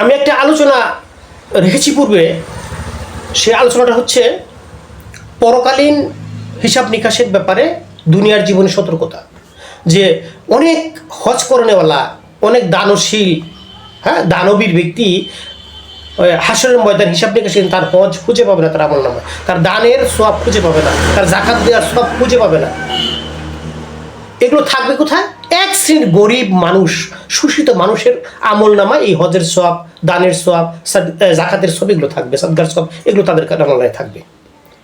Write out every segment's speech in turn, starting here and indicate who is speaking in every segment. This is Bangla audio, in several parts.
Speaker 1: আমি একটা আলোচনা রেখেছি পূর্বে। সে আলোচনাটা হচ্ছে পরকালীন হিসাব নিকাশের ব্যাপারে দুনিয়ার জীবনে সতর্কতা। যে অনেক হজ করণেওয়ালা অনেক দানশীল হ্যাঁ দানবীর ব্যক্তি হাসরের ময়দান হিসাব নিকাশ তার হজ খুঁজে পাবে না তার আমল নামে। তার দানের সব খুঁজে পাবে না, তার জাকাত দেওয়ার সব খুঁজে পাবে না। এগুলো থাকবে কোথায়? এক শ্রেণির গরিব মানুষ, শোষিত মানুষের আমল নামা এই হজের সব দানের সব জাকাতের সব এগুলো থাকবে, সদগার সব এগুলো তাদের আমলায় থাকবে।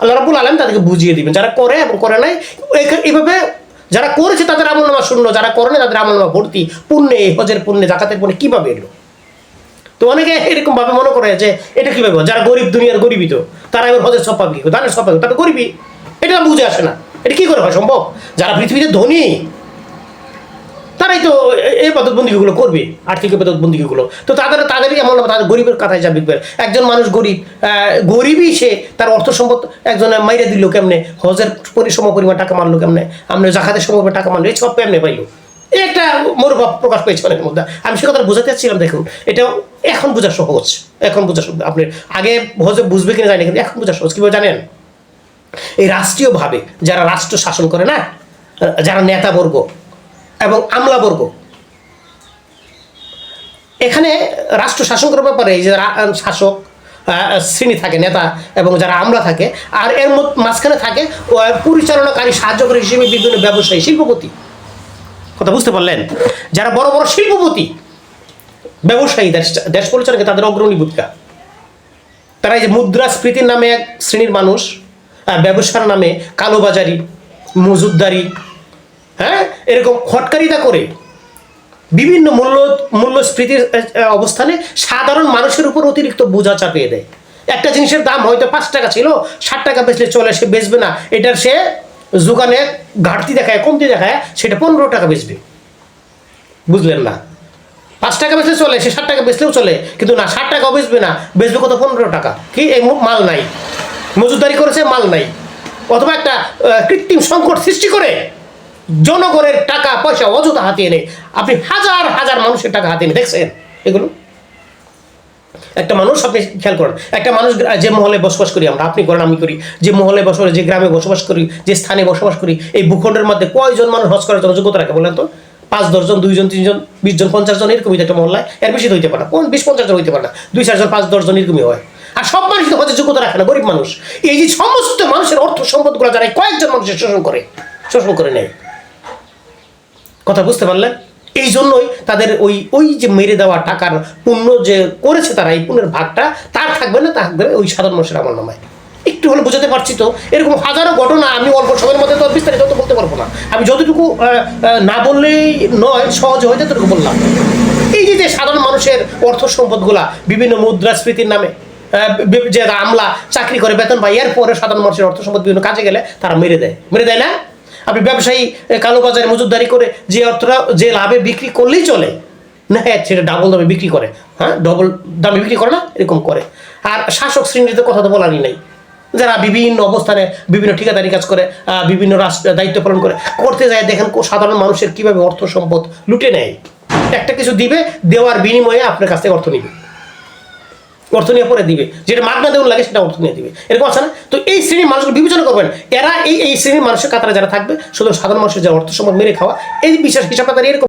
Speaker 1: আল্লাহ রাবুল আলম তাদেরকে বুঝিয়ে দিবেন, যারা করে এবং করে নাই এইভাবে যারা করেছে তাদের আমল নামা শূন্য, যারা করে না তাদের আমল নামা ভর্তি, পুণ্যে এই হজের পুণ্যে, জাকাতের পুণ্যে কীভাবে এলো? তো অনেকে এরকম ভাবে মনে করে যে এটা কীভাবে? যারা গরিব, দুনিয়ার গরিবই তো তারা এবার হজের সব পাবে দানের সব পাবে তারা গরিবই এটা বুঝে আসে না। এটা কি করে হয় সম্ভব? যারা পৃথিবীতে ধনী তারাই তো এই পদবন্দিগুলো করবে, আর্থিক পদবন্দিগুলো। তো তাদের, তাদেরই এমন তাদের গরিবের কথায় যা বিকবে একজন মানুষ গরিব গরিবই সে, তার অর্থ সম্পদ একজন মাইরে দিল কেমনে? হজের পরি- সম পরিমাণ টাকা মারলো কেমনে? আপনি জাকাতের সম টাকা মারলো, এই সব কেমনে পাইলো? একটা মনোভাব প্রকাশ পেয়েছে অনেকের মধ্যে। আমি সে কথা বোঝাতে চাচ্ছিলাম, দেখুন এটা এখন বোঝা সহজ, এখন বোঝা সহজ। আপনি আগে হজে বুঝবে কিনা জানি কিন্তু এখন বোঝা সহজ। কীভাবে জানেন? এই রাষ্ট্রীয়ভাবে যারা রাষ্ট্র শাসন করে না, যারা নেতাবর্গ এবং আমলাবর্গ। এখানে রাষ্ট্র শাসন করার ব্যাপারে এই যে শাসক শ্রেণি থাকে, নেতা এবং যারা আমলা থাকে, আর এর মাঝখানে থাকে পরিচালনাকারী সাহায্যকারী হিসেবে বিভিন্ন ব্যবসায়ী, শিল্পপতি। কথা বুঝতে পারলেন? যারা বড় বড় শিল্পপতি, ব্যবসায়ী, দেশ দেশ পরিচালকে, তাদের অগ্রণী ভূমিকা। তারা এই যে মুদ্রাস্ফীতির নামে এক শ্রেণির মানুষ ব্যবসার নামে কালোবাজারি মজুদদারি হ্যাঁ? এরকম খটকারিতা করে বিভিন্ন মূল্য, মূল্যস্ফীতির অবস্থানে সাধারণ মানুষের উপর অতিরিক্ত বোঝা চাপিয়ে দেয়। একটা জিনিসের দাম হয়তো পাঁচ টাকা ছিল, ষাট টাকা বেচলে চলে, সে বেচবে না। এটার সে যোগানে ঘাটতি দেখায়, কমতি দেখায়, সেটা পনেরো টাকা বেচবে। বুঝলেন না? পাঁচ টাকা বেচলে চলে, সে ষাট টাকা বেচলেও চলে, কিন্তু না, ষাট টাকাও বেচবে না, বেচবে কত? পনেরো টাকা। কি? এই মাল নাই। মজুদারি করেছে, মাল নাই। অথবা একটা কৃত্রিম সংকট সৃষ্টি করে। জনগণের টাকা, পয়সা অযথা হাতিয়ে নেই আপনি হাজার হাজার মানুষের টাকা হাতিয়ে নেই দেখছেন এগুলো? একটা মানুষ, আপনি খেয়াল করেন, একটা মানুষ যে মহলে বসবাস করি আমরা, আপনি করেন, আমি করি। যে মহলে বসবাস, যে গ্রামে বসবাস করি, যে স্থানে বসবাস করি, এই ভূখণ্ডের মধ্যে কয়জন মানুষ হজ করার জন্য যোগ্যতা রাখে বলেন তো? পাঁচ দশজন দুইজন, তিনজন বিশ জন পঞ্চাশ জন, এরকমই একটা মহল্লায়। এর বেশি হইতে পারে না। কোন বিশ, পঞ্চাশ জন হইতে পারে না। দুই চারজন পাঁচ দশজন এরকমই হয়। আর সব মানুষ তো হজের যোগ্যতা রাখে না, গরিব মানুষ। এই যে সমস্ত মানুষের অর্থ সম্পদগুলো যারা কয়েকজন মানুষের শোষণ করে শোষণ করে নেয়। কথা বুঝতে পারলেন? এই জন্যই তাদের ওই ওই যে মেরে দেওয়া টাকার পুণ্য যে করেছে তারা, এই পুণ্যের ভাগটা তার থাকবে না থাকবে ওই সাধারণ মানুষের আমার নামায়। একটু হলে বোঝাতে পারছি তো, এরকম হাজারো ঘটনা আমি অল্প সময়ের মধ্যে তো বিস্তারিত তো বলতে পারব না। আমি যতটুকু না বললেই নয়, সহজ হয় যতটুকু বললাম। এই যে যে সাধারণ মানুষের অর্থ সম্পদগুলা বিভিন্ন মুদ্রাস্ফীতির নামে যে আমলা চাকরি করে বেতন পায়, এরপরে সাধারণ মানুষের অর্থ সম্পদ বিভিন্ন কাজে গেলে তারা মেরে দেয়। মেরে দেয় না? আপনি ব্যবসায়ী এ, কালোবাজারে মজুদদারি করে যে অর্থটা যে লাভে বিক্রি করলেই চলে না হ্যাঁ সেটা ডাবল দামে বিক্রি করে হ্যাঁ ডবল দামে বিক্রি করে না এরকম করে। আর শাসক শ্রেণীতে কথা তো বলারই নেই। যারা বিভিন্ন অবস্থানে বিভিন্ন ঠিকাদারি কাজ করে বিভিন্ন রাষ্ট্র দায়িত্ব পালন করে করতে যায় দেখেন সাধারণ মানুষের কীভাবে অর্থ সম্পদ লুটে নেয়। একটা কিছু দিবে দেওয়ার বিনিময়ে আপনার কাছ থেকে অর্থ নিবে। অর্থ নিয়ে পরে দিবে। যেটা মাগনা দেউন লাগে সেটা অর্থ নিয়ে দিবে। এরকম আছে না? তো এই শ্রেণির মানুষগুলো বিবেচনা করবেন, এরা এই এই শ্রেণির মানুষের কাতারে যারা থাকবে, শুধু সাধারণ মানুষের যারা অর্থ সম্পদ মেরে খাওয়া, এই বিশেষ হিসাবে এরকম